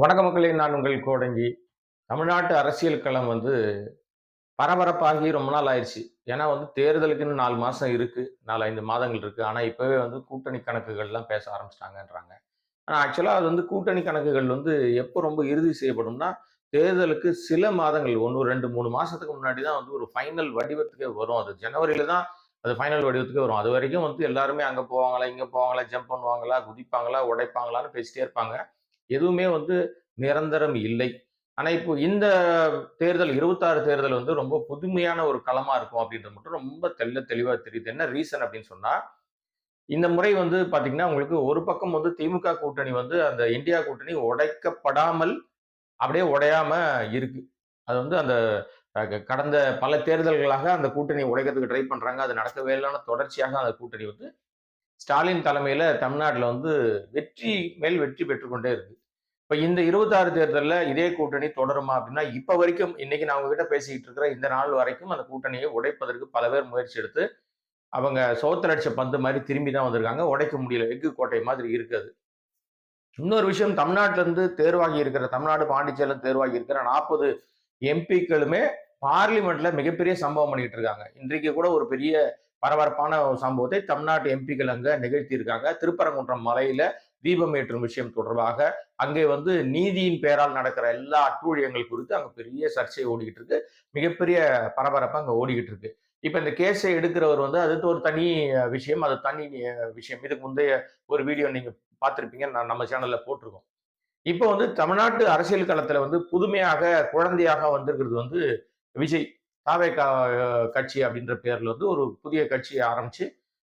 வணக்க மக்களே நான் உங்கள் கோடங்கி. தமிழ்நாட்டு அரசியல் களம் வந்து பரபரப்பாகி ரொம்ப நாள் ஆயிடுச்சு. ஏன்னா வந்து தேர்தலுக்குன்னு நாலு மாதம் இருக்குது நாலு ஐந்து மாதங்கள் இருக்குது ஆனால் இப்போவே வந்து கூட்டணி கணக்குகள்லாம் பேச ஆரம்பிச்சிட்டாங்கன்றாங்க. ஆனால் ஆக்சுவலாக அது வந்து கூட்டணி கணக்குகள் வந்து எப்போ ரொம்ப இறுதி செய்யப்படும்னா தேர்தலுக்கு சில மாதங்கள் ஒன்று ரெண்டு மூணு மாதத்துக்கு முன்னாடி தான் வந்து ஒரு ஃபைனல் வடிவத்துக்கே வரும். அது ஜனவரியில் தான் அது ஃபைனல் வடிவத்துக்கே வரும். அது வரைக்கும் வந்து எல்லாருமே அங்கே போவாங்களா இங்கே போவாங்களா ஜம்ப் பண்ணுவாங்களா குதிப்பாங்களா உடைப்பாங்களான்னு பேசிட்டே இருப்பாங்க. எதுவுமே வந்து நிரந்தரம் இல்லை. ஆனால் இப்போ இந்த தேர்தல் இருபத்தாறு தேர்தல் வந்து ரொம்ப புதுமையான ஒரு களமாக இருக்கும் அப்படின்றது மட்டும் ரொம்ப தெள்ள தெளிவாக தெரியுது. என்ன ரீசன் அப்படின்னு சொன்னால் இந்த முறை வந்து பார்த்தீங்கன்னா உங்களுக்கு ஒரு பக்கம் வந்து திமுக கூட்டணி வந்து அந்த இந்தியா கூட்டணி உடைக்கப்படாமல் அப்படியே உடையாம இருக்கு. அது வந்து அந்த கடந்த பல தேர்தல்களாக அந்த கூட்டணி உடைக்கிறதுக்கு ட்ரை பண்ணுறாங்க அது நடக்கவே இல்லைன்னு தொடர்ச்சியாக அந்த கூட்டணி வந்து ஸ்டாலின் தலைமையில் தமிழ்நாட்டில் வந்து வெற்றி மேல் வெற்றி பெற்றுக்கொண்டே இருக்கு. இப்போ இந்த இருபத்தாறு தேர்தலில் இதே கூட்டணி தொடருமா அப்படின்னா இப்போ வரைக்கும் இன்னைக்கு நான் உங்ககிட்ட பேசிக்கிட்டு இருக்கிற இந்த நாள் வரைக்கும் அந்த கூட்டணியை உடைப்பதற்கு பல பேர் முயற்சி எடுத்து அவங்க சோத்தரடிச்ச பந்து மாதிரி திரும்பி தான் வந்திருக்காங்க. உடைக்க முடியல. எஃகு கோட்டை மாதிரி இருக்குது இன்னொரு விஷயம் தமிழ்நாட்டிலேருந்து தேர்வாகி இருக்கிற தமிழ்நாடு பாண்டிச்சேரியில தேர்வாகி இருக்கிற நாற்பது எம்பிக்களுமே பார்லிமெண்ட்ல மிகப்பெரிய சம்பவம் பண்ணிட்டு இருக்காங்க. இன்றைக்கு கூட ஒரு பெரிய பரபரப்பான சம்பவத்தை தமிழ்நாட்டு எம்பிக்கள் அங்க நிகழ்த்தி இருக்காங்க திருப்பரங்குன்றம் மலையில தீபம் ஏற்றும் விஷயம் தொடர்பாக அங்கே வந்து நீதியின் பெயரால் நடக்கிற எல்லா அட்டூழியங்கள் குறித்து அங்கே பெரிய சர்ச்சை ஓடிக்கிட்டு இருக்கு. மிகப்பெரிய பரபரப்பு அங்கே ஓடிக்கிட்டு இருக்கு. இப்ப இந்த கேஸை எடுக்கிறவர் வந்து அது ஒரு தனி விஷயம் அது தனி விஷயம். இதுக்கு முந்தைய ஒரு வீடியோ நீங்க பார்த்துருப்பீங்க நான் நம்ம சேனல்ல போட்டிருக்கோம். இப்போ வந்து தமிழ்நாட்டு அரசியல் களத்துல வந்து புதுமையாக குழந்தையாக வந்திருக்கிறது வந்து விஜய். தாவேகா கட்சி அப்படின்ற பேர்ல வந்து ஒரு புதிய கட்சியை ஆரம்பிச்சு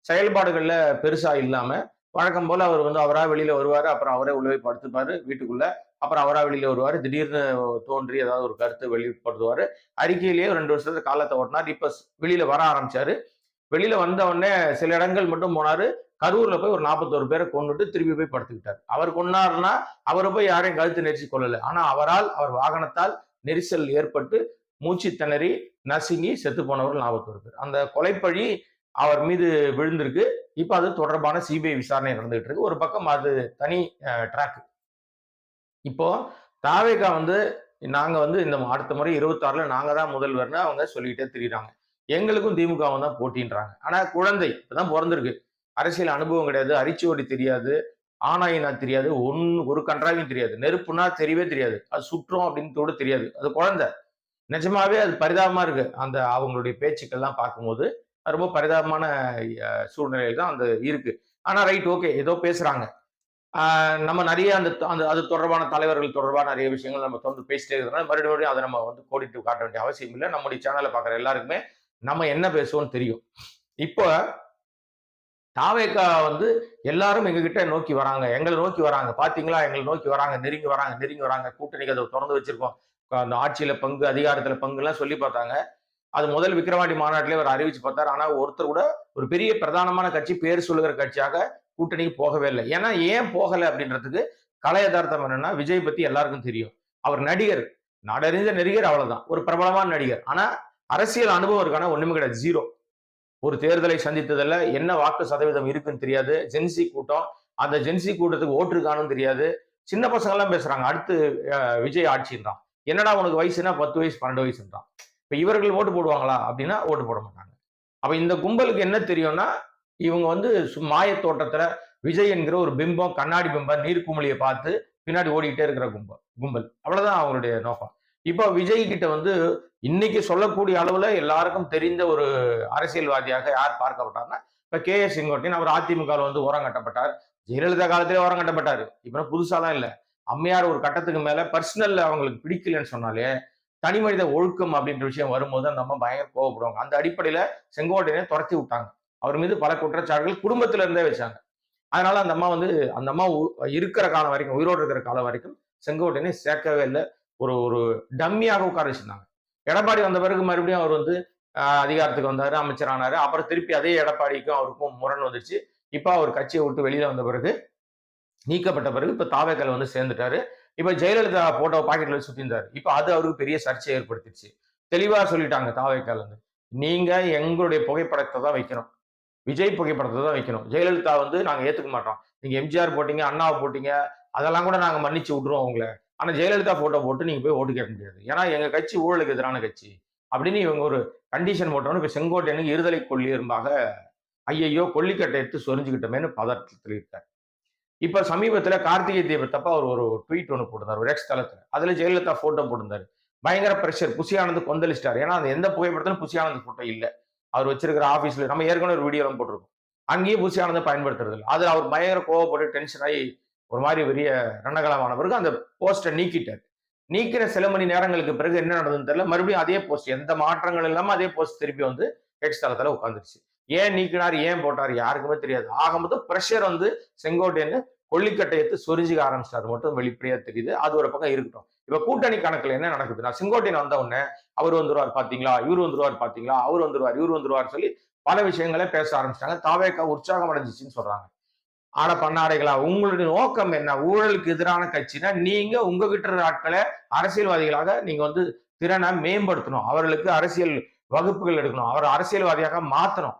செயல்பாடுகள்ல பெருசா இல்லாம வழக்கம் போல அவர் வந்து அவராக வெளியில வருவாரு அப்புறம் அவரே உள்ளே போய் படுத்துப்பாரு வீட்டுக்குள்ள. அப்புறம் அவராக வெளியில வருவாரு திடீர்னு தோன்றி ஏதாவது ஒரு கருத்து வெளிப்படுத்துவாரு. அறிக்கையிலேயே ரெண்டு வருஷத்துக்கு காலத்தை ஓட்டினார். இப்ப வெளியில் வெளியில வர ஆரம்பிச்சாரு. வெளியில வந்த உடனே சில இடங்கள் மட்டும் போனாரு. கரூர்ல போய் ஒரு நாற்பத்தோரு பேரை கொண்டுட்டு திரும்பி போய் படுத்துக்கிட்டார். அவர் கொண்டாருன்னா அவரை போய் யாரையும் கழுத்து நெரிசி கொள்ளல ஆனா அவரால் அவர் வாகனத்தால் நெரிசல் ஏற்பட்டு மூச்சு திணறி நசுங்கி செத்து போனவர்கள் நாற்பத்தோரு பேர். அந்த கொலைப்பழி அவர் மீது விழுந்திருக்கு. இப்போ அது தொடர்பான சிபிஐ விசாரணை நடந்துகிட்டு இருக்கு ஒரு பக்கம் அது தனி ட்ராக் இப்போ தாவேகா வந்து நாங்க வந்து இந்த அடுத்த முறை இருபத்தாறுல நாங்க தான் முதல்வர்னு அவங்க சொல்லிக்கிட்டே திரியுறாங்க. எங்களுக்கும் திமுகவும் தான் போட்டின்றாங்க. ஆனா குழந்தை இப்பதான் பிறந்திருக்கு. அரசியல் அனுபவம் கிடையாது. அரிச்சுவடி தெரியாது. ஆனாயினா தெரியாது. ஒன்னு ஒரு கன்றாவையும் தெரியாது. நெருப்புனா தெரியவே தெரியாது. அது சுற்றும் அப்படின்னு கூட தெரியாது. அது குழந்தை. நிஜமாவே அது பரிதாபமா இருக்கு. அந்த அவங்களுடைய பேச்சுக்கள்லாம் பார்க்கும்போது ரொம்ப பரிதாபமான சூழ்நிலையில் தான் அந்த இருக்கு. ஆனால் ரைட் ஓகே ஏதோ பேசுறாங்க. நம்ம நிறைய அந்த அந்த அது தொடர்பான தலைவர்கள் தொடர்பான நிறைய விஷயங்கள் நம்ம தொடர்ந்து பேசிட்டே இருக்கிறனால மறுபடியும் மறுபடியும் அதை நம்ம வந்து கோடிட்டு காட்ட வேண்டிய அவசியம் இல்லை. நம்முடைய சேனலை பார்க்குற எல்லாருக்குமே நம்ம என்ன பேசுவோம்னு தெரியும். இப்போ தாவேக்கா வந்து எல்லாரும் எங்ககிட்ட நோக்கி வராங்க. எங்களை நோக்கி வராங்க. பாத்தீங்களா? எங்களை நோக்கி வராங்க. நெருங்கி வராங்க. நெருங்கி வராங்க. கூட்டணி அதை திறந்து வச்சிருக்கோம். அந்த ஆட்சியில பங்கு அதிகாரத்துல பங்குலாம் சொல்லி பார்த்தாங்க. அது முதல் விக்கிரவாண்டி மாநாட்டிலே அவர் அறிவிச்சு பார்த்தார். ஆனா ஒருத்தர் கூட ஒரு பெரிய பிரதானமான கட்சி பேர் சொல்லுகிற கட்சியாக கூட்டணிக்கு போகவே இல்லை. ஏன்னா ஏன் போகல அப்படின்றதுக்கு கலை யதார்த்தம் என்னன்னா விஜய் பத்தி எல்லாருக்கும் தெரியும். அவர் நடிகர். நாடறிந்த நடிகர் அவ்வளவுதான். ஒரு பிரபலமான நடிகர். ஆனா அரசியல் அனுபவம் இருக்கான? ஒண்ணுமே கிடையாது. ஜீரோ ஒரு தேர்தலை சந்தித்ததுல என்ன வாக்கு சதவீதம் இருக்குன்னு தெரியாது. ஜென்சி கூட்டம். அந்த ஜென்சி கூட்டத்துக்கு ஓட்டு இருக்கானும் தெரியாது. சின்ன பசங்க எல்லாம் பேசுறாங்க. அடுத்து அஹ், விஜய் ஆட்சின்றான். என்னடா உனக்கு வயசுனா பத்து வயசு பன்னெண்டு வயசுன்றான். இப்போ இவர்கள் ஓட்டு போடுவாங்களா அப்படின்னா ஓட்டு போட மாட்டாங்க. அப்போ இந்த கும்பலுக்கு என்ன தெரியும்னா இவங்க வந்து சு- மாயத் தோட்டத்தில் விஜய் என்கிற ஒரு பிம்பம் கண்ணாடி பிம்பம் நீர்க்குமிழியை பார்த்து பின்னாடி ஓடிக்கிட்டே இருக்கிற கும்பல் கும்பல். அவ்வளோதான் அவங்களுடைய நோக்கம். இப்போ விஜய் கிட்ட வந்து இன்னைக்கு சொல்லக்கூடிய அளவில் எல்லாருக்கும் தெரிந்த ஒரு அரசியல்வாதியாக யார் பார்க்கப்பட்டார்னா இப்போ கே. எஸ். செங்கோட்டையன் அவர் அதிமுகவில் வந்து ஓரம் கட்டப்பட்டார். ஜெயலலிதா காலத்திலே உரம் கட்டப்பட்டார். இப்போ புதுசாலாம் இல்லை. அம்மையார் ஒரு கட்டத்துக்கு மேலே பர்சனல் அவங்களுக்கு பிடிக்கலன்னு சொன்னாலே தனி மனித ஒழுக்கம் அப்படின்ற விஷயம் வரும்போது அந்த அம்மா பயங்கர கோவப்படுவாங்க. அந்த அடிப்படையில செங்கோட்டையனை துரத்தி விட்டாங்க. அவர் மீது பல குற்றச்சாட்டுகள் குடும்பத்துல இருந்தே வச்சாங்க. அதனால அந்த அம்மா வந்து அந்த அம்மா உ- இருக்கிற காலம் வரைக்கும் உயிரோடு இருக்கிற காலம் வரைக்கும் செங்கோட்டையனை சேர்க்கவே இல்லை. ஒரு ஒரு டம்மியாக உட்கார வச்சிருந்தாங்க. எடப்பாடி வந்த பிறகு மறுபடியும் அவர் வந்து ஆஹ், அதிகாரத்துக்கு வந்தாரு அமைச்சரானாரு. அப்புறம் திருப்பி அதே எடப்பாடிக்கும் அவருக்கும் முரண் வந்துச்சு இப்போ அவர் கட்சியை விட்டு வெளியில வந்த பிறகு நீக்கப்பட்ட பிறகு இப்ப தாவேக்கல் வந்து சேர்ந்துட்டாரு. இப்ப ஜெயலலிதா போட்டோ பாக்கெட்ல வச்சு சுத்திருந்தாரு இப்ப அது அவருக்கு பெரிய சர்ச்சையை ஏற்படுத்திடுச்சு. தெளிவா சொல்லிட்டாங்க தாவேக்கால் நீங்க எங்களுடைய புகைப்படத்தை தான் வைக்கணும். விஜய் புகைப்படத்தை தான் வைக்கணும். ஜெயலலிதா வந்து நாங்க ஏத்துக்க மாட்டோம். நீங்க எம்ஜிஆர் போட்டீங்க அண்ணாவை போட்டீங்க அதெல்லாம் கூட நாங்க மன்னிச்சு விட்டுருவோம் அவங்கள ஆனா ஜெயலலிதா போட்டோ போட்டு நீங்க போய் ஓட்டு கேட்க முடியாது. ஏன்னா எங்க கட்சி ஊழலுக்கு எதிரான கட்சி. அப்படின்னு இவங்க ஒரு கண்டிஷன் போட்டோன்னு இப்ப செங்கோட்டையனுக்கு இருதலை கொள்ளியரும்பாக ஐயையோ கொல்லிக்கட்டை எடுத்து சொரிஞ்சுக்கிட்டோமேனு பதற்றத்தில் இருக்கார் இப்ப சமீபத்துல கார்த்திகை தீபத்தப்ப அவர் ஒரு ட்வீட் ஒன்று போட்டிருந்தார் ஒரு எக்ஸ் தளத்துல. அதுல ஜெயலலிதா போட்டோ போட்டிருந்தாரு. பயங்கர பிரஷர் புசியானந்து கொந்தளிச்சிட்டார். ஏன்னா அந்த எந்த புகைப்படத்திலும் புசியானந்த் போட்டோ இல்லை. அவர் வச்சிருக்கிற ஆஃபீஸில் நம்ம ஏற்கனவே ஒரு வீடியோலாம் போட்டிருக்கோம். அங்கேயும் புசியானந்தை பயன்படுத்துறது இல்லை. அதுல அவர் பயங்கர கோவப்பட்டு டென்ஷன் ஆகி ஒரு மாதிரி பெரிய ரணகலமான பிறகு அந்த போஸ்டை நீக்கிட்டார். நீக்கிற சில மணி நேரங்களுக்கு பிறகு என்ன நடந்ததுன்னு தெரியல. மறுபடியும் அதே போஸ்ட் எந்த மாற்றங்கள் இல்லாமல் அதே போஸ்ட் திருப்பி வந்து எக்ஸ் தளத்தில் உட்காந்துருச்சு ஏன் நீக்கினார் ஏன் போட்டார் யாருக்குமே தெரியாது. ஆக மொத்தம் ப்ரெஷர் வந்து செங்கோட்டையன்னு கொல்லிக்கட்டையத்து சொரிஞ்சிக்க சொரிஞ்சுக்க மட்டும் வெளிப்படையா தெரியுது. அது ஒரு பக்கம் இருக்கட்டும். இப்ப கூட்டணி கணக்குல என்ன நடக்குதுன்னா செங்கோட்டையன் வந்த உடனே அவர் வந்துருவார் பாத்தீங்களா? இவர் வந்துருவார் பாத்தீங்களா? அவர் வந்துருவார் இவர் வந்துருவார் சொல்லி பல விஷயங்களை பேச ஆரம்பிச்சிட்டாங்க. தாவேக்கா உற்சாகம் அடைஞ்சிச்சுன்னு சொல்றாங்க. ஆட பண்ணாடைகளா உங்களுடைய நோக்கம் என்ன? ஊழலுக்கு எதிரான கட்சினா நீங்க உங்ககிட்ட இருக்கிற ஆட்களை அரசியல்வாதிகளாக நீங்க வந்து திறனை மேம்படுத்தணும். அவர்களுக்கு அரசியல் வகுப்புகள் எடுக்கணும். அவர் அரசியல்வாதியாக மாத்தணும்.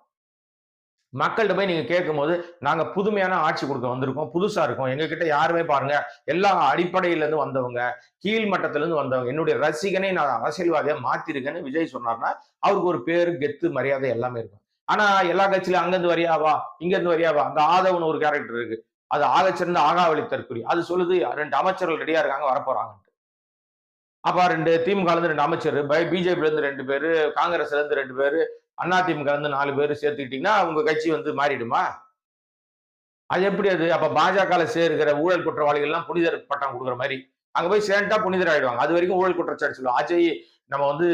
மக்கள்கிட்ட போய் நீங்க கேட்கும்போது நாங்க புதுமையான ஆட்சி கொடுக்க வந்திருக்கோம் புதுசா இருக்கோம். எங்ககிட்ட யாருமே பாருங்க எல்லா அடிப்படையில இருந்து வந்தவங்க கீழ் மட்டத்துல இருந்து வந்தவங்க என்னுடைய ரசிகனை நான் அரசியல்வாதியா மாத்திருக்கேன்னு விஜய் சொன்னார்னா அவருக்கு ஒரு பேரு கெத்து மரியாதை எல்லாமே இருக்கும். ஆனா எல்லா கட்சியிலும் அங்கிருந்து வரியாவா இங்க இருந்து வரியாவா அந்த ஆதவன் ஒரு கேரக்டர் இருக்கு. அது ஆகச்சிறந்த ஆகாவளி தற்குறி அது சொல்லுது ரெண்டு அமைச்சர்கள் ரெடியா இருக்காங்க வரப்போறாங்க அப்போ ரெண்டு திமுகலேருந்து ரெண்டு அமைச்சர் பை பிஜேபிலேருந்து ரெண்டு பேர் காங்கிரஸ்லேருந்து ரெண்டு பேர் அதிமுகலேருந்து நாலு பேர் சேர்த்துக்கிட்டிங்கன்னா உங்கள் கட்சி வந்து மாறிடுமா? அது எப்படி அது? அப்போ பாஜகவில் சேர்க்கிற ஊழல் குற்றவாளிகள்லாம் புனிதர் பட்டம் கொடுக்குற மாதிரி. அங்கே போய் சேர்ந்தா புனிதர் ஆகிடுவாங்க அது வரைக்கும் ஊழல் குற்றச்சாட்டு சொல்லுவோம் அஜய் நம்ம வந்து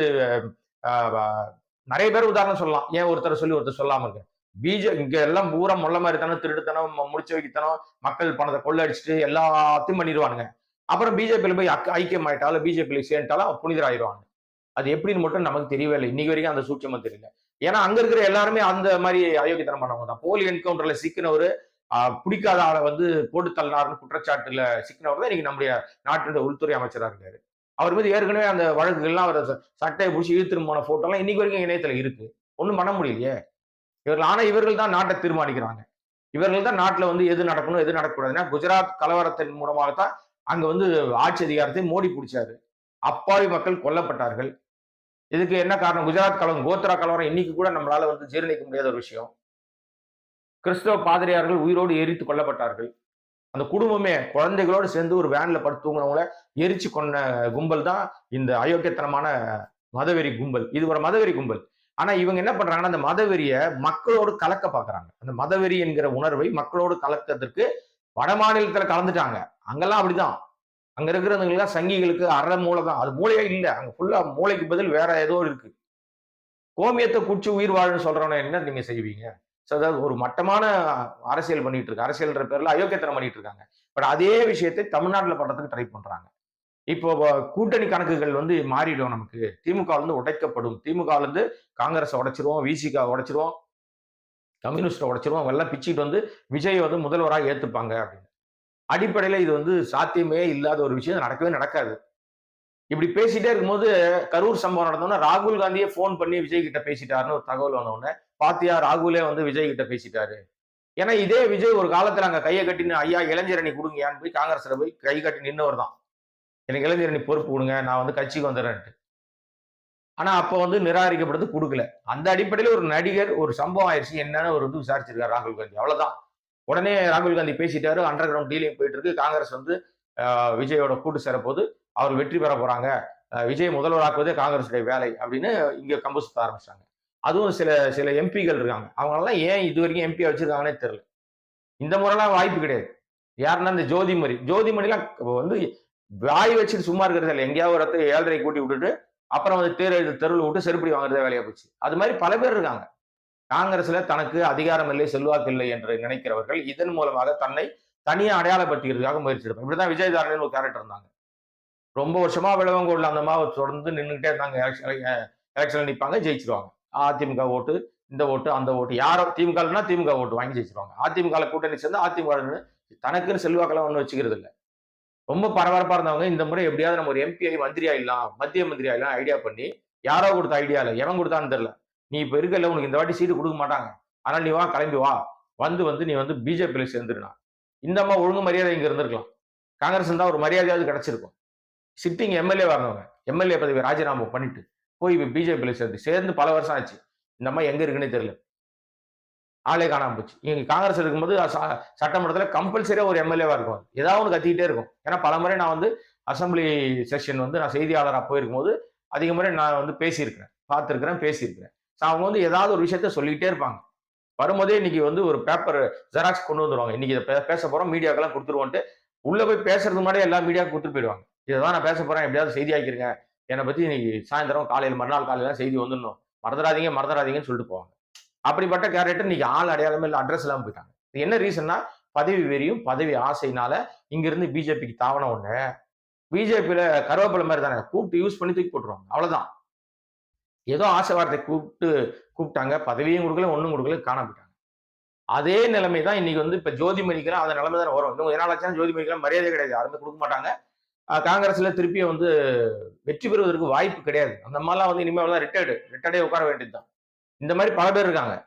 நிறைய பேர் உதாரணம் சொல்லலாம். ஏன் ஒருத்தர் சொல்லி ஒருத்தர் சொல்லாமல் இருக்கேன் பிஜே இங்க எல்லாம் பூரா முள்ள மாதிரி தானே திருடுத்தனம் முடிச்சு வைக்கத்தனம் மக்கள் பணத்தை கொள்ளடிச்சிட்டு எல்லாத்தையும் பண்ணிடுவானுங்க. அப்புறம் பிஜேபியில் போய் ஐக்கியம் ஆயிட்டாலும் பிஜேபியில சேர்ந்துட்டாலும் புனிதர் ஆயிடுவாங்க அது எப்படின்னு மட்டும் நமக்கு தெரியவே இல்லை. இன்னைக்கு வரைக்கும் அந்த சூட்சமும் தெரியல. ஏன்னா அங்க இருக்கிற எல்லாருமே அந்த மாதிரி அயோக்கியத்தனம் பண்ணவங்க தான். போலி என்கவுண்டர்ல சிக்கினவர் பிடிக்காத ஆளை வந்து போட்டு தள்ளினார்னு குற்றச்சாட்டுல சிக்கினவர் தான் இன்னைக்கு நம்முடைய நாட்டினுடைய உள்துறை அமைச்சராக இருக்காரு அவர் மீது ஏற்கனவே அந்த வழக்குகள்லாம் அவர் சட்டையை பிடிச்சி இழுத்துட்டு போன போட்டோலாம் இன்னைக்கு வரைக்கும் இணையத்துல இருக்கு. ஒன்றும் பண்ண முடியலையே. இவர்கள் ஆனா இவர்கள் தான் நாட்டை தீர்மானிக்கிறாங்க. இவர்கள் தான் நாட்டில் வந்து எது நடக்கணும் எது நடக்கக்கூடாதுன்னா குஜராத் கலவரத்தின் மூலமாக தான் அங்க வந்து ஆட்சி அதிகாரத்தை மோடி பிடிச்சாரு. அப்பாவி மக்கள் கொல்லப்பட்டார்கள். இதுக்கு என்ன காரணம்? குஜராத் கலவரம் கோத்ரா கலவரம் இன்னைக்கு கூட நம்மளால வந்து ஜீரணிக்க முடியாத ஒரு விஷயம். கிறிஸ்தவ பாதிரியார்கள் உயிரோடு எரித்து கொல்லப்பட்டார்கள். அந்த குடும்பமே குழந்தைகளோடு சேர்ந்து ஒரு வேன்ல படுத்து எரிச்சு கொண்ட கும்பல் தான் இந்த அயோக்கியத்தனமான மதவெறி கும்பல். இது ஒரு மதவெறி கும்பல். ஆனா இவங்க என்ன பண்றாங்கன்னா அந்த மதவெறிய மக்களோடு கலக்க பாக்குறாங்க அந்த மதவெறி என்கிற உணர்வை மக்களோடு கலக்கிறதுக்கு வட மாநிலத்தில் கலந்துட்டாங்க. அங்கெல்லாம் அப்படிதான். அங்க இருக்கிறவங்களுக்கு சங்கிகளுக்கு அற மூளை தான் அது மூளையே இல்லை. அங்க ஃபுல்லா மூளைக்கு பதில் வேற ஏதோ இருக்கு. கோமியத்தை குடிச்சு உயிர் வாழுன்னு சொல்றவன என்ன நீங்க செய்வீங்க? அதாவது ஒரு மட்டமான அரசியல் பண்ணிட்டு இருக்கு அரசியல்ன்ற பேர்ல அயோக்கியத்தனம் பண்ணிட்டு இருக்காங்க. பட் அதே விஷயத்தை தமிழ்நாட்டில் பண்றதுக்கு ட்ரை பண்றாங்க. இப்போ கூட்டணி கணக்குகள் வந்து மாறிடும் நமக்கு. திமுக வந்து உடைக்கப்படும். திமுக இருந்து காங்கிரஸ் உடைச்சிருவோம் விசிகா உடைச்சிருவோம். கம்யூனிஸ்ட்டை உடைச்சிருவோம். எல்லாம் பிச்சுட்டு வந்து விஜய் வந்து முதல்வராக ஏத்துப்பாங்க அப்படின்னு. அடிப்படையில இது வந்து சாத்தியமே இல்லாத ஒரு விஷயம். நடக்கவே நடக்காது. இப்படி பேசிட்டே இருக்கும்போது கரூர் சம்பவம் நடந்தோன்னா ராகுல் காந்தியே ஃபோன் பண்ணி விஜய் கிட்ட பேசிட்டாருன்னு ஒரு தகவல் வந்தோடனே பாத்தியா ராகுலே வந்து விஜய் கிட்ட பேசிட்டாரு. ஏன்னா இதே விஜய் ஒரு காலத்துல அங்க கையை கட்டின்னு ஐயா இளைஞரணி கொடுங்கயான்னு போய் காங்கிரஸ்ல போய் கை கட்டி நின்னவர் தான் எனக்கு இளைஞரணி பொறுப்பு கொடுங்க. நான் வந்து கட்சிக்கு வந்துடுறேன்ட்டு ஆனா அப்போ வந்து நிராகரிக்கப்படுறது கொடுக்கல. அந்த அடிப்படையில் ஒரு நடிகர் ஒரு சம்பவம் ஆயிடுச்சு. என்னன்னு ஒரு வந்து விசாரிச்சிருக்காரு ராகுல் காந்தி. அவ்வளவுதான். உடனே ராகுல் காந்தி பேசிட்டாரு. அண்டர் கிரவுண்ட் டீலிங் போயிட்டு இருக்கு. காங்கிரஸ் வந்து விஜயோட கூட்டு சேரப்போது அவர் வெற்றி பெற போறாங்க. விஜய் முதல்வராக்குவதே காங்கிரஸுடைய வேலை அப்படின்னு இங்க கம்பு சுத்த ஆரம்பிச்சாங்க அதுவும் சில சில எம்பிகள் இருக்காங்க. அவங்களெல்லாம் ஏன் இது வரைக்கும் எம்பியா வச்சிருக்காங்கன்னே தெரியல. இந்த முறைலாம் வாய்ப்பு கிடையாது. யாருன்னா இந்த ஜோதிமணி. ஜோதிமணிலாம் வந்து வாய் வச்சுட்டு சும்மா இருக்கிறது இல்லை. எங்கேயாவது ஒரு இடத்துல ஏழரை கூட்டி விட்டுட்டு அப்புறம் வந்து தேர் தெருவில் விட்டு செருப்படி வாங்குறதே வேலையா போச்சு. அது மாதிரி பல பேர் இருக்காங்க. காங்கிரஸ்ல தனக்கு அதிகாரம் இல்லை செல்வாக்கு இல்லை என்று நினைக்கிறவர்கள் இதன் மூலமாக தன்னை தனியா அடையாளப்படுத்திக்கிறதுக்காக முயற்சி எடுப்பாங்க. இப்படிதான் விஜயதாரன் ஒரு கேரக்டர் இருந்தாங்க. ரொம்ப வருஷமா விளவங்கோடில் அந்த மாவை தொடர்ந்து நின்றுட்டே இருந்தாங்க. எலெக்ஷன்ல நிற்பாங்க ஜெயிச்சிருவாங்க. அதிமுக ஓட்டு இந்த ஓட்டு அந்த ஓட்டு. யாரோ திமுகனா திமுக ஓட்டு வாங்கி ஜெயிச்சிருவாங்க. அதிமுக கூட்டணி சேர்ந்து அதிமுக தனக்குன்னு செல்வாக்கெல்லாம் ஒன்றும் வச்சுக்கிறது இல்லை ரொம்ப பரபரப்பாக இருந்தவங்க இந்த முறை எப்படியாவது நம்ம ஒரு எம்பிஐ மந்திரி ஆயிடலாம் மத்திய மந்திரி ஆயிடலாம் ஐடியா பண்ணி யாரோ கொடுத்த ஐடியா இல்லை எவன் கொடுத்தான்னு தெரில நீ இப்போ இருக்கல உனக்கு இந்த வாட்டி சீட்டு கொடுக்க மாட்டாங்க. ஆனால் நீ வா கிளம்பி வா. வந்து வந்து நீ வந்து பிஜேபியில் சேர்ந்துருனா இந்த அம்மா ஒழுங்கு மரியாதை இங்கே இருந்திருக்கலாம். காங்கிரஸ் தான் ஒரு மரியாதையாவது கிடைச்சிருக்கும். சிட்டிங் எம்எல்ஏ வரணுங்க எம்எல்ஏ பதவி ராஜினாமா பண்ணிட்டு போய் பிஜேபியில சேர்ந்து சேர்ந்து பல வருஷம் ஆச்சு. இந்த அம்மா எங்கே இருக்குன்னே தெரியல. ஆளே காணாம போச்சு. இங்க காங்கிரஸ் இருக்கும்போது சட்டமன்றத்தில் சட்டமன்றத்துல கம்பல்சரியா ஒரு எம்எல்ஏவா இருக்கும். ஏதாவது ஒன்று கத்திக்கிட்டே இருக்கும். ஏன்னா பல முறை நான் வந்து அசெம்பிளி செஷன் வந்து நான் செய்தியாளராக போயிருக்கும் போது அதிக முறை நான் வந்து பேசியிருக்கிறேன். பார்த்துருக்கிறேன் பேசியிருக்கிறேன். ஸோ அவங்க வந்து ஏதாவது ஒரு விஷயத்த சொல்லிக்கிட்டே இருப்பாங்க. வரும்போதே இன்னைக்கு வந்து ஒரு பேப்பர் ஜெராக்ஸ் கொண்டு வந்துருவாங்க. இன்னைக்கு இதை பேச போகிறோம் மீடியாக்கெல்லாம் கொடுத்துருவோன்ட்டு உள்ளே போய் பேசுறது முன்னாடி எல்லா மீடியாவுக்கு கொடுத்துட்டு போயிடுவாங்க. இதை தான் நான் பேச போகிறேன் எப்படியாவது செய்தி ஆக்கிருங்க. என்னை பற்றி இன்னைக்கு சாயந்தரம் காலையில் மறுநாள் காலையில் செய்தி வந்துடணும். மறந்துடாதீங்க மறந்துடாதீங்கன்னு சொல்லிட்டு போவாங்க. அப்படிப்பட்ட கேரக்டர் இன்னைக்கு ஆள் அடையாளமே இல்லை அட்ரஸ் இல்லாமல் போயிட்டாங்க. இது என்ன ரீசன்னா பதவி வெறியும் பதவி ஆசைனால இங்கிருந்து பிஜேபிக்கு தாவன ஒண்ணு. பிஜேபியில கருவேப்பிலை மாதிரி தானே கூப்பிட்டு யூஸ் பண்ணி தூக்கி போட்டுருவாங்க. அவ்வளவுதான். ஏதோ ஆசை வார்த்தை கூப்பிட்டு கூப்பிட்டாங்க பதவியும் கொடுக்கல ஒண்ணும் கொடுக்கல காண போயிட்டாங்க. அதே நிலைமை தான் இன்னைக்கு வந்து இப்ப ஜோதிமணிக்கெல்லாம் அந்த நிலைமை தான் வரும். இன்னும் என்ன ஆச்சுன்னா ஜோதிமணிக்கெல்லாம் மரியாதை கிடையாது. யாருமே கொடுக்க மாட்டாங்க. காங்கிரஸ்ல திருப்பியும் வந்து வெற்றி பெறுவதற்கு வாய்ப்பு கிடையாது. அந்த மாதிரிலாம் வந்து இனிமேல் தான் ரிட்டையர்டு ரிட்டையர்டே உட்கார வேண்டியது தான் இந்த மாதிரி பல பேர் இருக்காங்க.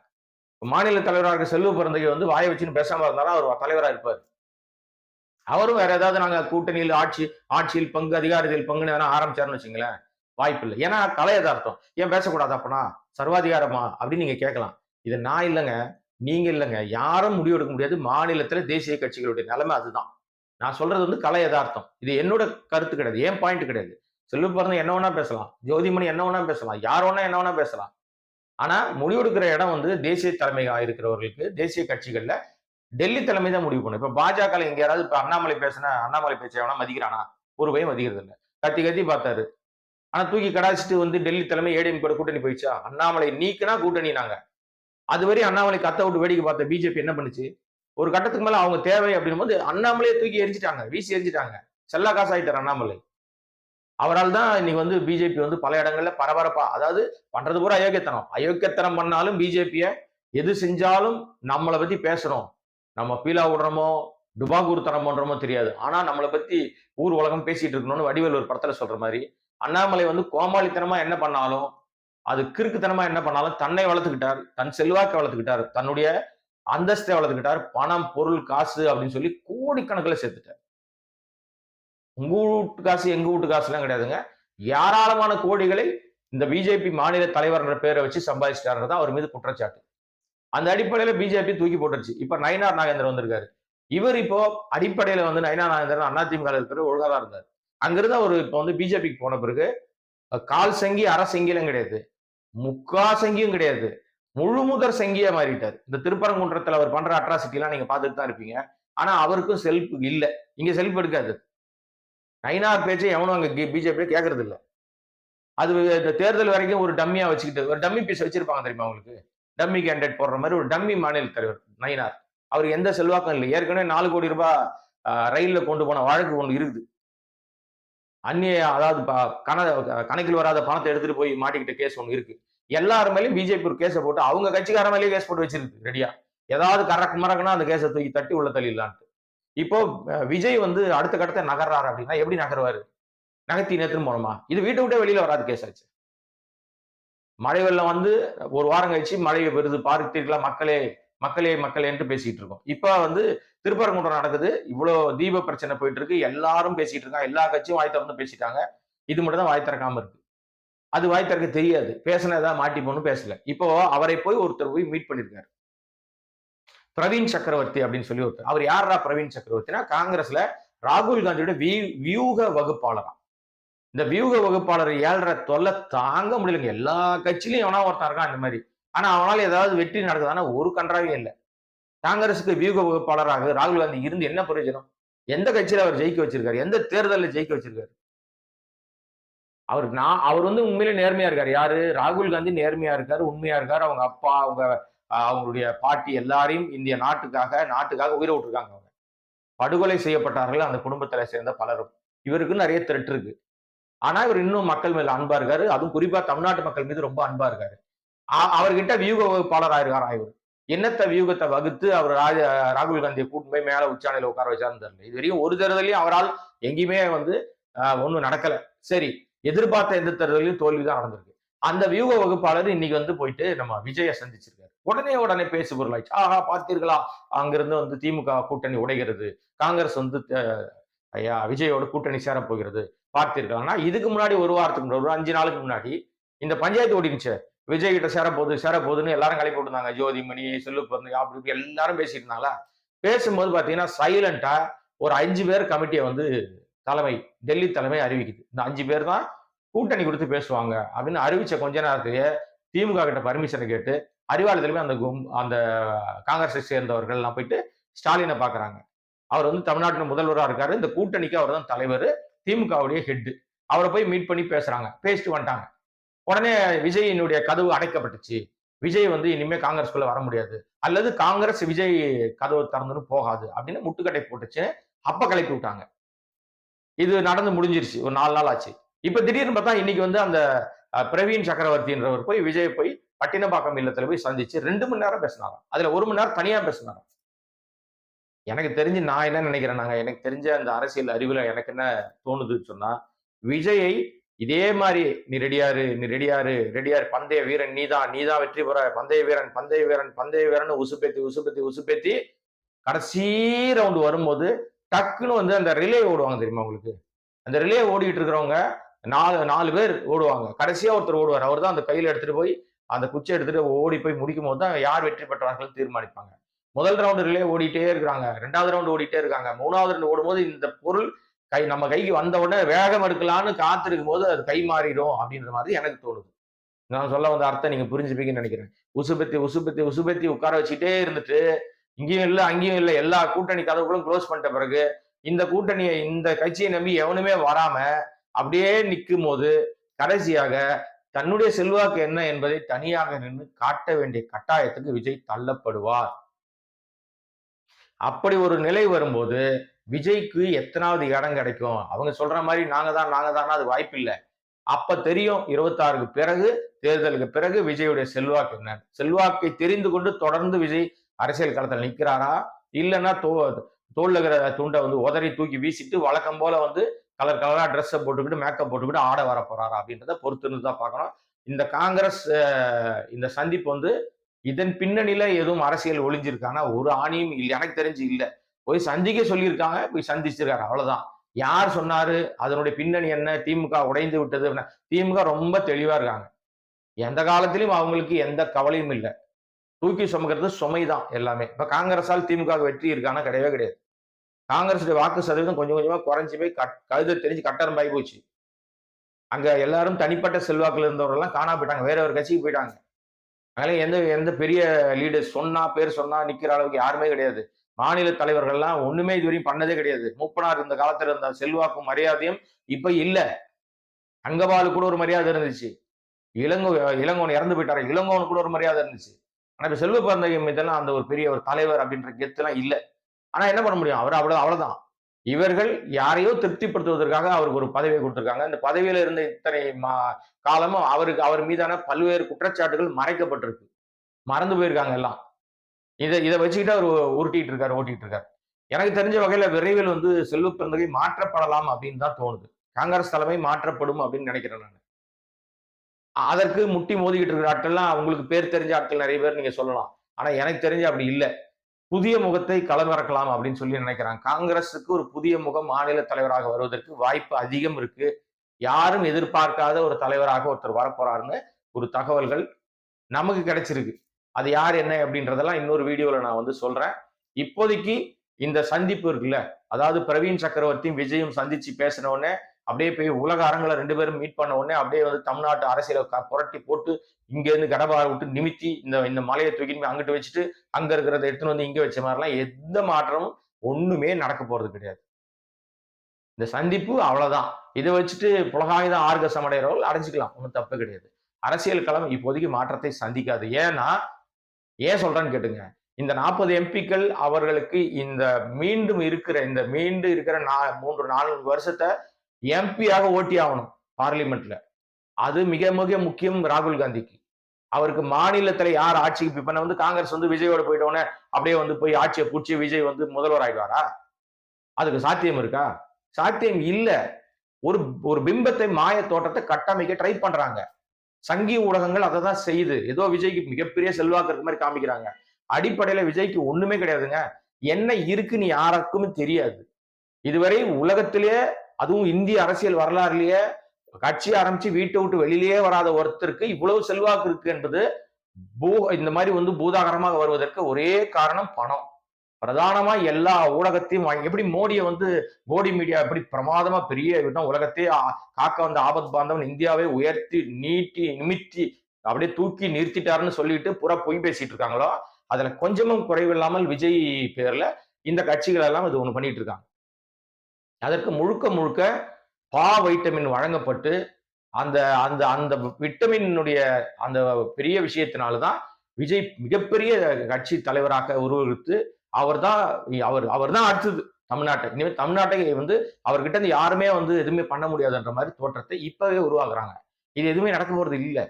மாநில தலைவராக இருக்க செல்வ பிறந்தகை வந்து வாயை வச்சுன்னு பேசாம இருந்தாலும் அவர் தலைவராக இருப்பார். அவரும் வேற ஏதாவது நாங்க கூட்டணியில் ஆட்சி ஆட்சியில் பங்கு அதிகாரத்தில் பங்குன்னு எதனா ஆரம்பிச்சாருன்னு வச்சுங்களேன் வாய்ப்பு இல்லை. ஏன்னா கலை யதார்த்தம். ஏன் பேசக்கூடாது அப்பனா? சர்வாதிகாரமா? அப்படின்னு நீங்க கேட்கலாம். இது நான் இல்லைங்க நீங்க இல்லைங்க. யாரும் முடிவெடுக்க முடியாது. மாநிலத்துல தேசிய கட்சிகளுடைய நிலைமை அதுதான். நான் சொல்றது வந்து கலை யதார்த்தம். இது என்னோட கருத்து கிடையாது. ஏன் பாயிண்ட் கிடையாது? செல்வ பிறந்த என்ன வேணா பேசலாம். ஜோதிமணி என்ன வேணா பேசலாம். யார் வேணா என்ன வேணா பேசலாம். ஆனா முடிவெடுக்கிற இடம் வந்து தேசிய தலைமையாக இருக்கிறவர்களுக்கு தேசிய கட்சிகள்ல டெல்லி தலைமை தான் முடிவு பண்ணும். இப்ப பாஜக எங்க யாராவது இப்ப அண்ணாமலை பேசினா அண்ணாமலை பேச்ச வேணா மதிக்கிறானா? ஒரு பயம் மதிக்கிறது இல்லை. கத்தி கத்தி பார்த்தாரு. ஆனா தூக்கி கடாச்சிட்டு வந்து டெல்லி தலைமை ஏடிஎம் கூட கூட்டணி போயிடுச்சா? அண்ணாமலை நீக்கினா கூட்டணி நாங்க அதுவரை அண்ணாமலை கத்த விட்டு வேடிக்கை பார்த்த பிஜேபி என்ன பண்ணுச்சு? ஒரு கட்டத்துக்கு மேல அவங்க தேவை அப்படின்னும் போது அண்ணாமலையே தூக்கி எரிஞ்சிட்டாங்க. வீசி எரிஞ்சிட்டாங்க. செல்லா காசு ஆயிட்டார் அண்ணாமலை. அவரால் தான் இன்னைக்கு வந்து பிஜேபி வந்து பல இடங்கள்ல பரபரப்பா அதாவது பண்றது பூரா அயோக்கியத்தனம். அயோக்கியத்தனம் பண்ணாலும் பிஜேபியை எது செஞ்சாலும் நம்மளை பத்தி பேசுறோம். நம்ம பீலா விடுறோமோ டுபாகூர் தரம் பண்றோமோ தெரியாது. ஆனா நம்மளை பத்தி ஊர் உலகம் பேசிட்டு இருக்கணும்னு வடிவேல் ஒரு படத்துல சொல்ற மாதிரி அண்ணாமலை வந்து கோமாளித்தனமா என்ன பண்ணாலும் அது கிறுக்குத்தனமா என்ன பண்ணாலும் தன்னை வளர்த்துக்கிட்டார் தன் செல்வாக்கை வளர்த்துக்கிட்டார் தன்னுடைய அந்தஸ்தை வளர்த்துக்கிட்டார் பணம் பொருள் காசு அப்படின்னு சொல்லி கோடிக்கணக்கில் சேர்த்துட்டார். உங்க வீட்டு காசு எங்க வீட்டு காசுலாம் கிடையாதுங்க. ஏராளமான கோடிகளை இந்த பிஜேபி மாநில தலைவர்ன்ற பேரை வச்சு சம்பாதிச்சிட்டாருன்றது அவர் மீது குற்றச்சாட்டு. அந்த அடிப்படையில பிஜேபி தூக்கி போட்டுருச்சு. இப்ப நயினார் நாகேந்திரன் வந்திருக்காரு. இவர் இப்போ அடிப்படையில வந்து நயினார் நாகேந்திரன் அதிமுக இருக்கிற ஒழுங்கா தான் இருந்தார். அங்கிருந்து அவர் இப்போ வந்து பிஜேபிக்கு போன பிறகு கால் சங்கி அரை சங்கிலும் கிடையாது. முக்கா சங்கியும் கிடையாது. முழு முதற் சங்கியா மாறிட்டார். இந்த திருப்பரங்குன்றத்துல அவர் பண்ற அட்ராசிட்டி எல்லாம் நீங்க பார்த்துட்டு தான் இருப்பீங்க. ஆனா அவருக்கும் செல்ஃப் இல்லை. இங்க செல்ஃப் எடுக்காது. நைனார் பேச்சை எவனும் அங்க பிஜேபி கேட்கறது இல்ல அது இந்த தேர்தல் வரைக்கும் ஒரு டம்மியா வச்சுக்கிட்டு ஒரு டம்மி பீஸ் வச்சிருப்பாங்க தெரியுமா அவங்களுக்கு டம்மி கேண்டிடேட் போடுற மாதிரி ஒரு டம்மி மாநில தலைவர் நயினார். அவருக்கு எந்த செல்வாக்கம் இல்லை. ஏற்கனவே நாலு கோடி ரூபாய் ஆஹ், ரயில்ல கொண்டு போன வழக்கு ஒன்று இருக்குது. அந்நிய அதாவது ப- கண கணக்கில் வராத பணத்தை எடுத்துட்டு போய் மாட்டிக்கிட்ட கேஸ் ஒன்று இருக்கு. எல்லார் மேலேயும் பிஜேபி ஒரு கேஸை போட்டு அவங்க கட்சிக்கார மேலேயே கேஸ் போட்டு வச்சிருக்கு ரெடியா. ஏதாவது கரக்கு மறக்குனா அந்த கேஸை தூக்கி தட்டி உள்ள தள்ளிடலான்ட்டு. இப்போ விஜய் வந்து அடுத்த கட்டத்தை நகர்றாரு அப்படின்னா எப்படி நகர்வாரு? நகர்த்தி நேற்று போனோமா இது வீட்டை விட்டே வெளியில வராது கேஸ் ஆச்சு. மழை வெள்ளம் வந்து ஒரு வாரம் கழிச்சு மழை பெறுது பார்த்தீர்களா மக்களே மக்களே மக்களேன்ட்டு பேசிட்டு இருக்கோம். இப்ப வந்து திருப்பரங்குன்றம் நடக்குது. இவ்வளோ தீப பிரச்சனை போயிட்டு இருக்கு. எல்லாரும் பேசிட்டு இருக்காங்க. எல்லா கட்சியும் வாய் திறந்து பேசிட்டாங்க. இது மட்டும் தான் வாய் திறக்காம இருக்கு. அது வாய் திறக்க தெரியாது. பேசினதா மாட்டி போன்னு பேசல. இப்போ அவரை போய் ஒருத்தர் போய் மீட் பண்ணிருக்காரு பிரவீன் சக்கரவர்த்தி அப்படின்னு சொல்லி ஒருத்தர். அவர் யாரா பிரவீன் சக்கரவர்த்தினா காங்கிரஸ்ல ராகுல் காந்தியோட வியூ- வியூக வகுப்பாளரா இந்த வியூக வகுப்பாளர் ஏழ்ற தொல்லை தாங்க முடியலங்க. எல்லா கட்சியிலையும் எவனா ஒருத்தன் இருக்கான் அந்த மாதிரி. ஆனா அவனால ஏதாவது வெற்றி நடக்குதானா ஒரு கன்றாவே இல்லை. காங்கிரஸுக்கு வியூக வகுப்பாளராக ராகுல் காந்தி இருந்து என்ன பிரயோஜனம்? எந்த கட்சியில அவர் ஜெயிக்க வச்சிருக்காரு? எந்த தேர்தலில் ஜெயிக்க வச்சிருக்காரு? அவர் நான் அவர் வந்து உண்மையிலே நேர்மையா இருக்காரு. யாரு? ராகுல் காந்தி நேர்மையா இருக்காரு உண்மையா இருக்காரு. அவங்க அப்பா அவங்க அவங்களுடைய பாட்டி எல்லாரையும் இந்திய நாட்டுக்காக நாட்டுக்காக உயிரை விட்டுருக்காங்க அவங்க. படுகொலை செய்யப்பட்டார்கள். அந்த குடும்பத்துல சேர்ந்த பலரும். இவருக்கு நிறைய திரட்டு இருக்கு. ஆனா இவர் இன்னும் மக்கள் மேல அன்பா இருக்காரு. அதுவும் குறிப்பா தமிழ்நாட்டு மக்கள் மீது ரொம்ப அன்பா இருக்காரு. அவர்கிட்ட வியூக வகுப்பாளர் ஆயிருக்காரா இவர்? என்னத்த வியூகத்தை வகுத்து அவர் ராஜ ராகுல் காந்தியை கூட்டு போய் மேல உச்சாணையில உட்கார வச்சாருன்னு தெரியல. இது வரையும் ஒரு தேர்தலையும் அவரால் எங்கேயுமே வந்து ஒன்றும் நடக்கல. சரி எதிர்பார்த்த எந்த தேர்தலையும் தோல்விதான் நடந்திருக்கு. அந்த வியூக வகுப்பாளர் இன்னைக்கு வந்து போயிட்டு நம்ம விஜய சந்திச்சிருக்கு உடனே உடனே பேசு பொருளாச்சு ஆஹா பார்த்தீர்களா? அங்கிருந்து வந்து திமுக கூட்டணி உடைகிறது. காங்கிரஸ் வந்து ஐயா விஜயோட கூட்டணி சேர போகிறது. ஆனா இதுக்கு முன்னாடி ஒரு வாரத்துக்கு முன்னாடி ஒரு அஞ்சு நாளுக்கு முன்னாடி இந்த பஞ்சாயத்து ஓடிருந்துச்சு விஜய் கிட்ட சேர சேரப்போகுதுன்னு சேர போகுதுன்னு எல்லாரும் கிளப்பி விட்டுருந்தாங்க. ஜோதிமணி செல்லுப்பந்து அப்படி இப்படி எல்லாரும் பேசிட்டு இருந்தாங்களா பேசும்போது பார்த்தீங்கன்னா சைலண்டா ஒரு அஞ்சு பேர் கமிட்டியை வந்து தலைமை டெல்லி தலைமை அறிவிக்குது. இந்த அஞ்சு பேர் தான் கூட்டணி கொடுத்து பேசுவாங்க அப்படின்னு அறிவிச்ச கொஞ்ச நேரத்திலேயே திமுக கிட்ட பர்மிஷனை கேட்டு அறிவாளி அந்த கும்- அந்த காங்கிரஸை சேர்ந்தவர்கள் எல்லாம் போயிட்டு ஸ்டாலினை பார்க்குறாங்க அவர் வந்து தமிழ்நாட்டின் முதல்வராக இருக்காரு. இந்த கூட்டணிக்கு அவர் தான் தலைவர். திமுகவுடைய ஹெட்டு அவரை போய் மீட் பண்ணி பேசுறாங்க. பேசிட்டு வந்துட்டாங்க. உடனே விஜயினுடைய கதவு அடைக்கப்பட்டுச்சு. விஜய் வந்து இனிமே காங்கிரஸ்குள்ள வர முடியாது. அல்லது காங்கிரஸ் விஜய் கதவு திறந்துன்னு போகாது அப்படின்னு முட்டுக்கட்டை போட்டுச்சு. அப்ப கிளப்பி விட்டாங்க. இது நடந்து முடிஞ்சிருச்சு. ஒரு நாலு நாள் ஆச்சு. இப்ப திடீர்னு பார்த்தா இன்னைக்கு வந்து அந்த பிரவீன் சக்கரவர்த்தின்றவர் போய் விஜய் போய் பட்டினப்பாக்கம் இல்லத்துல போய் சந்திச்சு ரெண்டு மணி நேரம் பேசினாராம். அதுல ஒரு மணி நேரம் தனியா பேசினாராம். எனக்கு தெரிஞ்சு நான் என்ன நினைக்கிறேன் நாங்க எனக்கு தெரிஞ்ச அந்த அரசியல் அறிவுல எனக்கு என்ன தோணுதுன்னு சொன்னா விஜயை இதே மாதிரி நீ ரெடியாரு நீ ரெடியாரு ரெடியாரு பந்தய வீரன் நீதான் நீதான் வெற்றி பெற பந்தய வீரன் பந்தய வீரன் பந்தய வீரன் உசுப்பேத்தி உசுப்பேத்தி உசுப்பேத்தி கடைசி ரவுண்டு வரும்போது டக்குன்னு வந்து அந்த ரிலே ஓடுவாங்க தெரியுமா உங்களுக்கு? அந்த ரிலே ஓடிட்டு இருக்கிறவங்க நாலு நாலு பேர் ஓடுவாங்க. கடைசியா ஒருத்தர் ஓடுவார். அவர் தான் அந்த கையில எடுத்துட்டு போய் அந்த குச்சி எடுத்துட்டு ஓடி போய் முடிக்கும் போது தான் யார் வெற்றி பெற்றார்கள் தீர்மானிப்பாங்க. முதல் ரவுண்டு ரிலே ஓடிட்டே இருக்கிறாங்க. ரெண்டாவது ரவுண்டு ஓடிட்டே இருக்காங்க. மூணாவது ரவுண்டு ஓடும்போது இந்த பொருள் கை நம்ம கைக்கு வந்த உடனே வேகம் எடுக்கலான்னு காத்திருக்கும் போது அது கை மாறிடும் அப்படின்ற மாதிரி எனக்கு தோணுது. நான் சொல்ல வந்த அர்த்தம் நீங்க புரிஞ்சுப்பீங்கன்னு நினைக்கிறேன். உசுபத்தி உசுபத்தி உசுபத்தி உட்கார வச்சுட்டே இருந்துட்டு இங்கேயும் இல்லை அங்கேயும் இல்லை எல்லா கூட்டணி கதவுகளும் க்ளோஸ் பண்ணிட்ட பிறகு இந்த கூட்டணியை இந்த கட்சியை நம்பி எவனுமே வராம அப்படியே நிற்கும் போது கடைசியாக தன்னுடைய செல்வாக்கு என்ன என்பதை தனியாக நின்று காட்ட வேண்டிய கட்டாயத்துக்கு விஜய் தள்ளப்படுவார். அப்படி ஒரு நிலை வரும்போது விஜய்க்கு எத்தனாவது இடம் கிடைக்கும்? அவங்க சொல்ற மாதிரி நாங்க தான் நாங்க தான் அது வாய்ப்பு இல்லை. அப்ப தெரியும் இருபத்தாறுக்கு பிறகு தேர்தலுக்கு பிறகு விஜயுடைய செல்வாக்கு என்ன? செல்வாக்கை தெரிந்து கொண்டு தொடர்ந்து விஜய் அரசியல் களத்தில் நிற்கிறாரா இல்லைன்னா தோ தோல்லுகிற துண்டை வந்து உதறி தூக்கி வீசிட்டு வழக்கம் போல வந்து கலர் கலரா ட்ரெஸ்ஸை போட்டுக்கிட்டு மேக்கப் போட்டுக்கிட்டு ஆட வர போறாரா அப்படின்றத பொறுத்து தான் பார்க்கணும். இந்த காங்கிரஸ் இந்த சந்திப்பு வந்து இதன் பின்னணியில எதுவும் அரசியல் ஒளிஞ்சிருக்கானா? ஒரு ஆணியும் இல்லை. எனக்கு தெரிஞ்சு இல்லை. போய் சந்திக்க சொல்லியிருக்காங்க. போய் சந்திச்சிருக்காரு. அவ்வளவுதான். யார் சொன்னாரு? அதனுடைய பின்னணி என்ன? திமுக உடைந்து விட்டது அப்படின்னா, திமுக ரொம்ப தெளிவா இருக்காங்க. எந்த காலத்திலும் அவங்களுக்கு எந்த கவலையும் இல்லை. தூக்கி சுமக்கிறது சுமைதான் எல்லாமே. இப்ப காங்கிரஸால் திமுக வெற்றி இருக்கானா? கிடையவே கிடையாது. காங்கிரஸுடைய வாக்கு சதவீதம் கொஞ்சம் கொஞ்சமாக குறைஞ்சு போய் கட் கழுத தெரிஞ்சு கட்டரம்பாய் போச்சு. அங்க எல்லாரும் தனிப்பட்ட செல்வாக்குல இருந்தவரெல்லாம் காணா போயிட்டாங்க. வேற ஒரு கட்சிக்கு போயிட்டாங்க. அதனால எந்த எந்த பெரிய லீடர் சொன்னா பேர் சொன்னா நிக்கிற அளவுக்கு யாருமே கிடையாது. மாநில தலைவர்கள்லாம் ஒண்ணுமே இதுவரையும் பண்ணதே கிடையாது. மூப்பனார் இருந்த காலத்துல இருந்த செல்வாக்கும் மரியாதையும் இப்ப இல்ல. அங்கபாலு கூட ஒரு மரியாதை இருந்துச்சு. இளங்கோ இளங்கோன் இறந்து போயிட்டாரு. இளங்கோன் கூட ஒரு மரியாதை இருந்துச்சு. ஆனா இப்ப செல்வ பந்தயம் இதெல்லாம் அந்த ஒரு பெரிய ஒரு தலைவர் அப்படின்ற கெத்துலாம் இல்லை. ஆனா என்ன பண்ண முடியும்? அவர் அவ்வளவு அவ்வளவுதான். இவர்கள் யாரையோ திருப்திப்படுத்துவதற்காக அவருக்கு ஒரு பதவியை கொடுத்திருக்காங்க. இந்த பதவியில இருந்த இத்தனை மா காலமும் அவருக்கு அவர் மீதான பல்வேறு குற்றச்சாட்டுகள் மறைக்கப்பட்டிருக்கு. மறந்து போயிருக்காங்க எல்லாம். இதை இதை வச்சுக்கிட்டு அவர் உருட்டிட்டு இருக்காரு ஓட்டிட்டு இருக்காரு. எனக்கு தெரிஞ்ச வகையில விரைவில் வந்து செல்வ பிறந்தகை மாற்றப்படலாம் அப்படின்னு தான் தோணுது. காங்கிரஸ் தலைமை மாற்றப்படும் அப்படின்னு நினைக்கிறேன் நான். அதற்கு முட்டி மோதிக்கிட்டு இருக்கிற ஆட்கள்லாம் உங்களுக்கு பேர் தெரிஞ்ச ஆட்கள் நிறைய பேர் நீங்க சொல்லலாம். ஆனா எனக்கு தெரிஞ்சு அப்படி இல்லை. புதிய முகத்தை களமிறக்கலாம் அப்படின்னு சொல்லி நினைக்கிறாங்க. காங்கிரஸுக்கு ஒரு புதிய முகம் மாநில தலைவராக வருவதற்கு வாய்ப்பு அதிகம் இருக்கு. யாரும் எதிர்பார்க்காத ஒரு தலைவராக ஒருத்தர் வரப்போறாருன்னு ஒரு தகவல்கள் நமக்கு கிடைச்சிருக்கு. அது யார் என்ன அப்படின்றதெல்லாம் இன்னொரு வீடியோவில் நான் வந்து சொல்றேன். இப்போதைக்கு இந்த சந்திப்பு இருக்குல்ல அதாவது பிரவீன் சக்கரவர்த்தியும் விஜயும் சந்திச்சு பேசின உடனே அப்படியே போய் உலக அரங்கில் ரெண்டு பேரும் மீட் பண்ண உடனே அப்படியே வந்து தமிழ்நாட்டு அரசியலை புரட்டி போட்டு இங்க இருந்து விட்டு நிமித்தி இந்த இந்த மலையை தூக்கிட்டு போய் அங்கிட்டு வச்சுட்டு அங்க இருக்கிறத எடுத்துன்னு வந்து இங்க வச்ச மாதிரிலாம் எந்த மாற்றமும் ஒண்ணுமே நடக்க போறது கிடையாது. இந்த சந்திப்பு அவ்வளவுதான். இதை வச்சுட்டு புலகாயுதம் ஆர்கசம் அடைகிறவர்கள் அடைஞ்சிக்கலாம். ஒன்றும் தப்பு கிடையாது. அரசியல் களம் இப்போதைக்கு மாற்றத்தை சந்திக்காது. ஏன்னா ஏன் சொல்றேன்னு கேட்டுங்க. இந்த நாற்பது எம்பிக்கள் அவர்களுக்கு இந்த மீண்டும் இருக்கிற இந்த மீண்டும் இருக்கிற நா மூன்று நான்கு வருஷத்தை எம்பியாக ஓட்டி ஆகணும் பார்லிமெண்ட்ல அது மிக மிக முக்கியம் ராகுல் காந்திக்கு. அவருக்கு மாநிலத்துல யார் ஆட்சிக்கு இப்ப வந்து காங்கிரஸ் வந்து விஜயோட போயிட்டோன்னே அப்படியே வந்து போய் ஆட்சியை பிடிச்சி விஜய் வந்து முதல்வர் ஆயிடுவாரா? அதுக்கு சாத்தியம் இருக்கா? சாத்தியம் இல்ல. ஒரு ஒரு பிம்பத்தை மாய தோட்டத்தை கட்டமைக்க ட்ரை பண்றாங்க. சங்கி ஊடகங்கள் அதை தான் செய்யுது. ஏதோ விஜய்க்கு மிகப்பெரிய செல்வாக்கு இருக்க மாதிரி காமிக்கிறாங்க. அடிப்படையில விஜய்க்கு ஒண்ணுமே கிடையாதுங்க. என்ன இருக்குன்னு யாருக்குமே தெரியாது. இதுவரை உலகத்திலேயே அதுவும் இந்திய அரசியல் வரலாறுலயே கட்சி ஆரம்பிச்சு வீட்டை விட்டு வெளியிலேயே வராத ஒருத்தருக்கு இவ்வளவு செல்வாக்கு இருக்கு என்பது பூ இந்த மாதிரி வந்து பூதாகரமாக வருவதற்கு ஒரே காரணம் பணம். பிரதானமா எல்லா ஊடகத்தையும் வாங்கி எப்படி மோடியை வந்து மோடி மீடியா எப்படி பிரமாதமா பெரிய விதம் உலகத்தையே காக்க வந்த ஆபத் பாந்தவன் இந்தியாவை உயர்த்தி நீட்டி நிமித்தி அப்படியே தூக்கி நிறுத்திட்டாருன்னு சொல்லிட்டு புற பொய் பேசிட்டு இருக்காங்களோ அதுல கொஞ்சமும் குறைவில்லாமல் விஜய் பேர்ல இந்த கட்சிகள் எல்லாம் இது ஒண்ணு பண்ணிட்டு இருக்காங்க. அதற்கு முழுக்க முழுக்க பா வைட்டமின் வழங்கப்பட்டு அந்த அந்த அந்த விட்டமினுடைய அந்த பெரிய விஷயத்தினால்தான் விஜய் மிகப்பெரிய கட்சி தலைவராக உருவகித்து அவர்தான் அவர் அவர் தான் அடுத்தது தமிழ்நாட்டை. இனிமேல் தமிழ்நாட்டை வந்து அவர்கிட்ட இருந்து யாருமே வந்து எதுவுமே பண்ண முடியாதுன்ற மாதிரி தோற்றத்தை இப்பவே உருவாக்குறாங்க. இது எதுவுமே நடக்க போறது இல்லை.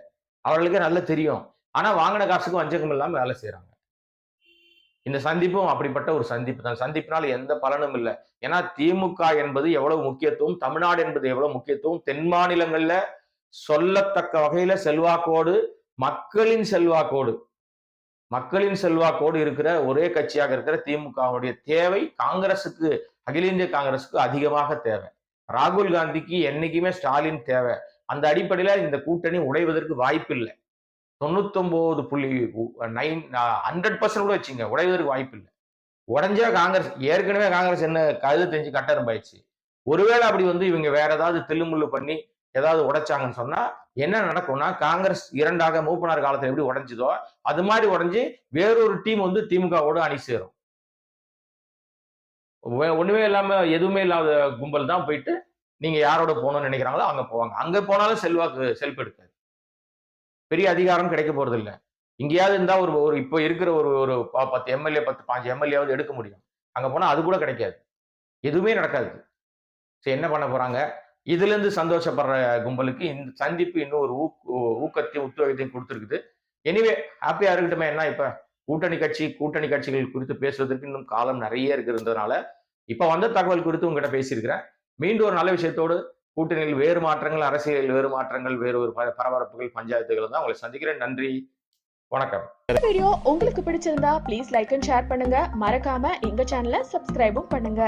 அவர்களுக்கே நல்லா தெரியும். ஆனா வாங்கின காசுக்கும் வஞ்சகம் இல்லாமல் வேலை செய்யறாங்க இந்த சந்திப்பும் அப்படிப்பட்ட ஒரு சந்திப்பு தான். சந்திப்பினால் எந்த பலனும் இல்லை. ஏன்னா திமுக என்பது எவ்வளவு முக்கியத்துவம் தமிழ்நாடு என்பது எவ்வளவு முக்கியத்துவம் தென் மாநிலங்கள்ல சொல்லத்தக்க வகையில செல்வாக்கோடு மக்களின் செல்வாக்கோடு மக்களின் செல்வாக்கோடு இருக்கிற ஒரே கட்சியாக இருக்கிற திமுகவுடைய தேவை காங்கிரசுக்கு அகில இந்திய காங்கிரசுக்கு அதிகமாக தேவை. ராகுல் காந்திக்கு என்னைக்குமே ஸ்டாலின் தேவை. அந்த அடிப்படையில இந்த கூட்டணி உடைவதற்கு வாய்ப்பு இல்லை தொண்ணூத்தொன்பது புள்ளி நைன் ஹண்ட்ரட் பர்சன்ட் கூட வச்சுங்க. உடைவதற்கு வாய்ப்பு இல்லை. உடஞ்சா காங்கிரஸ் ஏற்கனவே காங்கிரஸ் என்ன கழுது தெரிஞ்சு கட்டரம்பாயிடுச்சு ஒருவேளை அப்படி வந்து இவங்க வேற ஏதாவது தில்லுமுள்ளு பண்ணி ஏதாவது உடைச்சாங்கன்னு சொன்னா என்ன நடக்கும்னா காங்கிரஸ் இரண்டாக மூப்பனார் காலத்துல எப்படி உடைஞ்சதோ அது மாதிரி உடஞ்சி வேறொரு டீம் வந்து திமுகவோடு அணி சேரும். ஒண்ணுமே இல்லாம எதுவுமே இல்லாத கும்பல் தான் போயிட்டு நீங்க யாரோட போகணும்னு நினைக்கிறாங்களோ அங்க போவாங்க. அங்க போனாலும் செல்வாக்கு செல்ப் எடுக்காது பெரிய அதிகாரம் கிடைக்க போறது இல்ல இங்கேயாவது இருந்தா ஒரு ஒரு இப்போ இருக்கிற ஒரு ஒரு பத்து எம்எல்ஏ பத்து பாஞ்சு எம்எல்ஏவாவது எடுக்க முடியும். அங்க போனா அது கூட கிடைக்காது. எதுவுமே நடக்காது. சரி என்ன பண்ண போறாங்க? இதுல இருந்து சந்தோஷப்படுற கும்பலுக்கு இந்த சந்திப்பு இன்னும் ஒரு ஊக்கத்தையும் உத்வேகத்தையும் கொடுத்துருக்குது. எனிவே ஹாப்பியா இருக்கட்டுமே என்ன இப்ப? கூட்டணி கட்சி கூட்டணி கட்சிகள் குறித்து பேசுவதற்கு இன்னும் காலம் நிறைய இருக்கிறதுனால இப்ப வந்த தகவல் குறித்து உங்ககிட்ட பேசியிருக்கிறேன். மீண்டும் ஒரு நல்ல விஷயத்தோடு கூட்டணியில் வேறு மாற்றங்கள் அரசியலில் வேறு மாற்றங்கள் வேறு ஒரு பரபரப்புகள் பஞ்சாயத்துகள் தான் உங்களை சந்திக்கிறேன். நன்றி. வணக்கம். வீடியோ உங்களுக்கு பிடிச்சிருந்தா ப்ளீஸ் லைக் அண்ட் ஷேர் பண்ணுங்க. மறக்காம எங்க சேனலை சப்ஸ்கிரைபும் பண்ணுங்க.